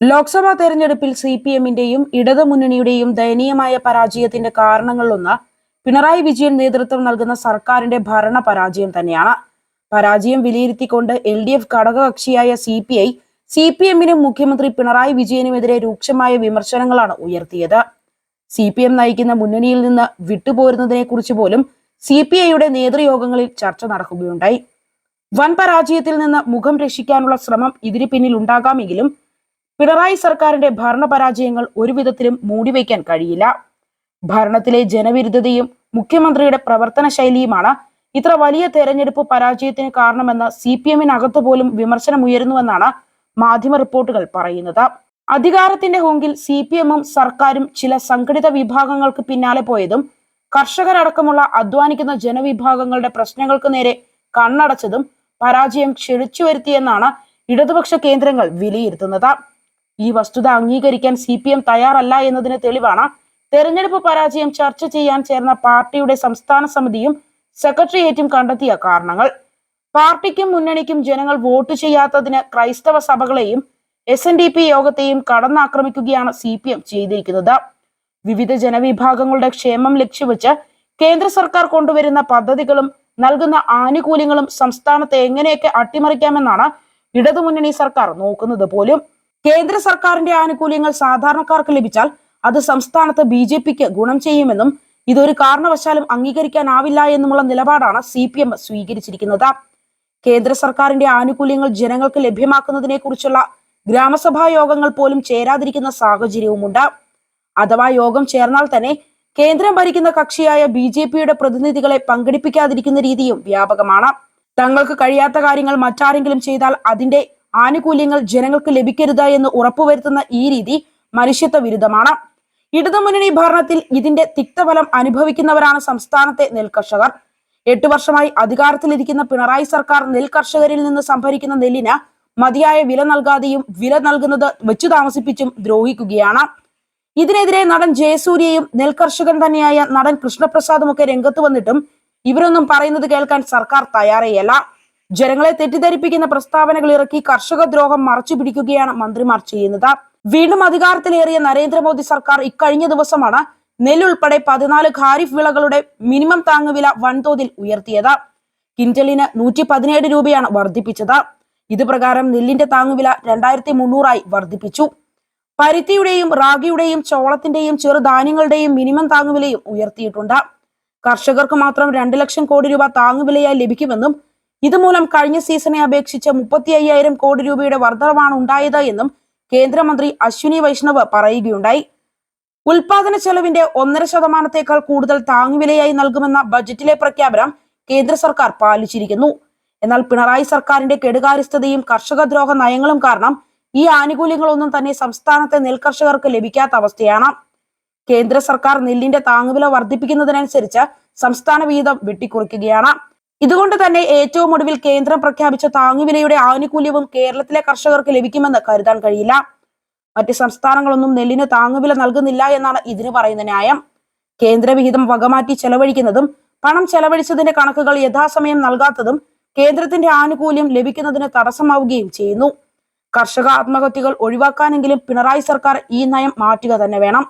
ലോക്സഭാ തെരഞ്ഞെടുപ്പിൽ C P എമ്മിന്റെയും ഇടതുമുന്നണിയുടെയും ദയനീയമായ പരാജയത്തിന്റെ കാരണങ്ങളിലൊന്ന് പിണറായി വിജയൻ നേതൃത്വം നൽകുന്ന സർക്കാരിന്റെ ഭരണ പരാജയം തന്നെയാണ്. പരാജയം വിലയിരുത്തിക്കൊണ്ട് L D F ഘടകകക്ഷിയായ C P I C P എമ്മിനും മുഖ്യമന്ത്രി പിണറായി വിജയനുമെതിരെ രൂക്ഷമായ വിമർശനങ്ങളാണ് ഉയർത്തിയത്. സി പി എം നയിക്കുന്ന മുന്നണിയിൽ നിന്ന് വിട്ടുപോരുന്നതിനെ കുറിച്ച് പോലും സി പി ഐയുടെ നേതൃയോഗങ്ങളിൽ ചർച്ച നടക്കുകയുണ്ടായി. വൻ പരാജയത്തിൽ നിന്ന് മുഖം രക്ഷിക്കാനുള്ള ശ്രമം ഇതിന് പിന്നിൽ ഉണ്ടാകാമെങ്കിലും പിണറായി സർക്കാരിന്റെ ഭരണപരാജയങ്ങൾ ഒരുവിധത്തിലും മൂടിവെക്കാൻ കഴിയില്ല. ഭരണത്തിലെ ജനവിരുദ്ധതയും മുഖ്യമന്ത്രിയുടെ പ്രവർത്തന ശൈലിയുമാണ് ഇത്ര വലിയ തെരഞ്ഞെടുപ്പ് പരാജയത്തിന് കാരണമെന്ന് സി പി എമ്മിനകത്ത് പോലും വിമർശനമുയരുന്നുവെന്നാണ് മാധ്യമ റിപ്പോർട്ടുകൾ പറയുന്നത്. അധികാരത്തിന്റെ ഹോങ്കിൽ സി പി എമ്മും സർക്കാരും ചില സംഘടിത വിഭാഗങ്ങൾക്ക് പിന്നാലെ പോയതും കർഷകരടക്കമുള്ള അധ്വാനിക്കുന്ന ജനവിഭാഗങ്ങളുടെ പ്രശ്നങ്ങൾക്ക് നേരെ കണ്ണടച്ചതും പരാജയം ക്ഷണിച്ചു വരുത്തിയെന്നാണ് ഇടതുപക്ഷ കേന്ദ്രങ്ങൾ വിലയിരുത്തുന്നത്. ഈ വസ്തുത അംഗീകരിക്കാൻ സി പി എം തയ്യാറല്ല എന്നതിന് തെളിവാണ്. തെരഞ്ഞെടുപ്പ് പരാജയം ചർച്ച ചെയ്യാൻ ചേർന്ന പാർട്ടിയുടെ സംസ്ഥാന സമിതിയും സെക്രട്ടേറിയറ്റും കണ്ടെത്തിയ കാരണങ്ങൾ. പാർട്ടിക്കും മുന്നണിക്കും ജനങ്ങൾ വോട്ട് ചെയ്യാത്തതിന് ക്രൈസ്തവ സഭകളെയും എസ് എൻ ഡി പി യോഗത്തെയും കടന്നാക്രമിക്കുകയാണ് സി പി എം ചെയ്തിരിക്കുന്നത്. വിവിധ ജനവിഭാഗങ്ങളുടെ ക്ഷേമം ലക്ഷ്യവെച്ച് കേന്ദ്ര സർക്കാർ കൊണ്ടുവരുന്ന പദ്ധതികളും നൽകുന്ന ആനുകൂല്യങ്ങളും സംസ്ഥാനത്തെ എങ്ങനെയൊക്കെ അട്ടിമറിക്കാമെന്നാണ് ഇടതുമുന്നണി സർക്കാർ നോക്കുന്നത് പോലും. കേന്ദ്ര സർക്കാരിന്റെ ആനുകൂല്യങ്ങൾ സാധാരണക്കാർക്ക് ലഭിച്ചാൽ അത് സംസ്ഥാനത്ത് ബി ജെ പിക്ക് ഗുണം ചെയ്യുമെന്നും ഇതൊരു കാരണവശാലും അംഗീകരിക്കാനാവില്ല എന്നുമുള്ള നിലപാടാണ് സി പി എം സ്വീകരിച്ചിരിക്കുന്നത്. കേന്ദ്ര സർക്കാരിന്റെ ആനുകൂല്യങ്ങൾ ജനങ്ങൾക്ക് ലഭ്യമാക്കുന്നതിനെ കുറിച്ചുള്ള ഗ്രാമസഭാ യോഗങ്ങൾ പോലും ചേരാതിരിക്കുന്ന സാഹചര്യവുമുണ്ട്. അഥവാ യോഗം ചേർന്നാൽ തന്നെ കേന്ദ്രം ഭരിക്കുന്ന കക്ഷിയായ ബി ജെ പിയുടെ പ്രതിനിധികളെ പങ്കെടുപ്പിക്കാതിരിക്കുന്ന രീതിയും വ്യാപകമാണ്. തങ്ങൾക്ക് കഴിയാത്ത കാര്യങ്ങൾ മറ്റാരെങ്കിലും ചെയ്താൽ അതിന്റെ ആനുകൂല്യങ്ങൾ ജനങ്ങൾക്ക് ലഭിക്കരുത് എന്ന് ഉറപ്പുവരുത്തുന്ന ഈ രീതി മനുഷ്യത്വ വിരുദ്ധമാണ്. ഇടതുമുന്നണി ഭരണത്തിൽ ഇതിന്റെ തിക്തഫലം അനുഭവിക്കുന്നവരാണ് സംസ്ഥാനത്തെ നെൽകർഷകർ. എട്ടു വർഷമായി അധികാരത്തിലിരിക്കുന്ന പിണറായി സർക്കാർ നെൽകർഷകരിൽ നിന്ന് സംഭരിക്കുന്ന നെല്ലിന് മതിയായ വില നൽകാതെയും വില നൽകുന്നത് വെച്ചു താമസിപ്പിച്ചും ദ്രോഹിക്കുകയാണ്. ഇതിനെതിരെ നടൻ ജയസൂര്യയും നെൽകർഷകൻ തന്നെയായ നടൻ കൃഷ്ണപ്രസാദും ഒക്കെ രംഗത്ത് വന്നിട്ടും ഇവരൊന്നും പറയുന്നത് കേൾക്കാൻ സർക്കാർ തയ്യാറേയല്ല. ജനങ്ങളെ തെറ്റിദ്ധരിപ്പിക്കുന്ന പ്രസ്താവനകൾ ഇറക്കി കർഷക ദ്രോഹം മറച്ചു പിടിക്കുകയാണ് മന്ത്രിമാർ ചെയ്യുന്നത്. വീണ്ടും അധികാരത്തിലേറിയ നരേന്ദ്രമോദി സർക്കാർ ഇക്കഴിഞ്ഞ ദിവസമാണ് നെല്ലുൾപ്പെടെ പതിനാല് ഖാരിഫ് വിളകളുടെ മിനിമം താങ്ങുവില വൻതോതിൽ ഉയർത്തിയത്. കിൻഡലിന് നൂറ്റി പതിനേഴ് രൂപയാണ് വർദ്ധിപ്പിച്ചത്. ഇത് പ്രകാരം നെല്ലിന്റെ താങ്ങുവില രണ്ടായിരത്തി മുന്നൂറായി വർദ്ധിപ്പിച്ചു. പരുത്തിയുടെയും റാഗിയുടെയും ചോളത്തിന്റെയും ചെറുധാന്യങ്ങളുടെയും മിനിമം താങ്ങുവിലയും ഉയർത്തിയിട്ടുണ്ട്. കർഷകർക്ക് മാത്രം രണ്ട് ലക്ഷം കോടി രൂപ താങ്ങുവിലയായി ലഭിക്കുമെന്നും ഇതുമൂലം കഴിഞ്ഞ സീസണെ അപേക്ഷിച്ച് മുപ്പത്തി അയ്യായിരം കോടി രൂപയുടെ വർധനവാണ് ഉണ്ടായത് എന്നും കേന്ദ്രമന്ത്രി അശ്വിനി വൈഷ്ണവ് പറയുകയുണ്ടായി. ഉൽപാദന ചെലവിന്റെ ഒന്നര ശതമാനത്തേക്കാൾ കൂടുതൽ താങ്ങുവിലയായി നൽകുമെന്ന ബജറ്റിലെ പ്രഖ്യാപനം കേന്ദ്ര സർക്കാർ പാലിച്ചിരിക്കുന്നു. എന്നാൽ പിണറായി സർക്കാരിന്റെ കെടുകാര്യസ്ഥതയും കർഷകദ്രോഹ നയങ്ങളും കാരണം ഈ ആനുകൂല്യങ്ങളൊന്നും തന്നെ സംസ്ഥാനത്തെ നെൽകർഷകർക്ക് ലഭിക്കാത്ത അവസ്ഥയാണ്. കേന്ദ്ര സർക്കാർ നെല്ലിന്റെ താങ്ങുവില വർദ്ധിപ്പിക്കുന്നതിനനുസരിച്ച് സംസ്ഥാന വിഹിതം വെട്ടിക്കുറയ്ക്കുകയാണ്. ഇതുകൊണ്ട് തന്നെ ഏറ്റവും ഒടുവിൽ കേന്ദ്രം പ്രഖ്യാപിച്ച താങ്ങുവിലയുടെ ആനുകൂല്യവും കേരളത്തിലെ കർഷകർക്ക് ലഭിക്കുമെന്ന് കരുതാൻ കഴിയില്ല. മറ്റ് സംസ്ഥാനങ്ങളൊന്നും നെല്ലിന് താങ്ങുവില നൽകുന്നില്ല എന്നാണ് ഇതിന് പറയുന്ന ന്യായം. കേന്ദ്രവിഹിതം വകമാറ്റി ചെലവഴിക്കുന്നതും പണം ചെലവഴിച്ചതിന്റെ കണക്കുകൾ യഥാസമയം നൽകാത്തതും കേന്ദ്രത്തിന്റെ ആനുകൂല്യം ലഭിക്കുന്നതിന് തടസ്സമാവുകയും ചെയ്യുന്നു. കർഷക ആത്മഹത്യകൾ ഒഴിവാക്കാനെങ്കിലും പിണറായി സർക്കാർ ഈ നയം മാറ്റുക തന്നെ വേണം.